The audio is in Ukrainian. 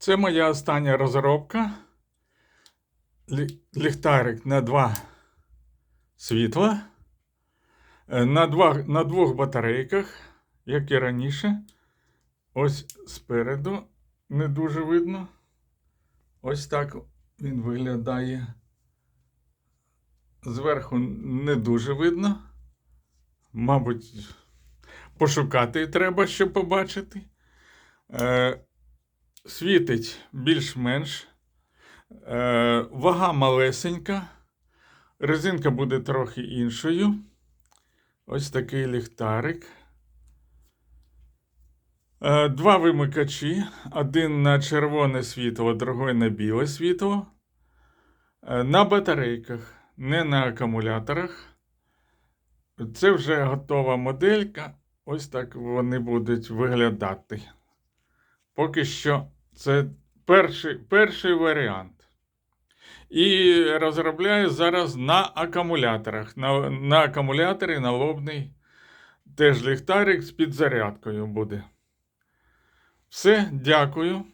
Це моя остання розробка. Ліхтарик на два світла. Е, На, два, на двох батарейках, як і раніше. Ось спереду не дуже видно. Ось так він виглядає. Зверху не дуже видно. Мабуть, пошукати треба, щоб побачити. Е, світить більш-менш. Е, вага малесенька. Резинка буде трохи іншою. Ось такий ліхтарик. Е, два вимикачі. Один на червоне світло, другий на біле світло. Е, на батарейках, не на акумуляторах. Це вже готова моделька. Ось так вони будуть виглядати. Поки що це перший, перший варіант. І розробляю зараз на акумуляторах. На, на акумуляторі налобний теж ліхтарик з підзарядкою буде. Все, дякую.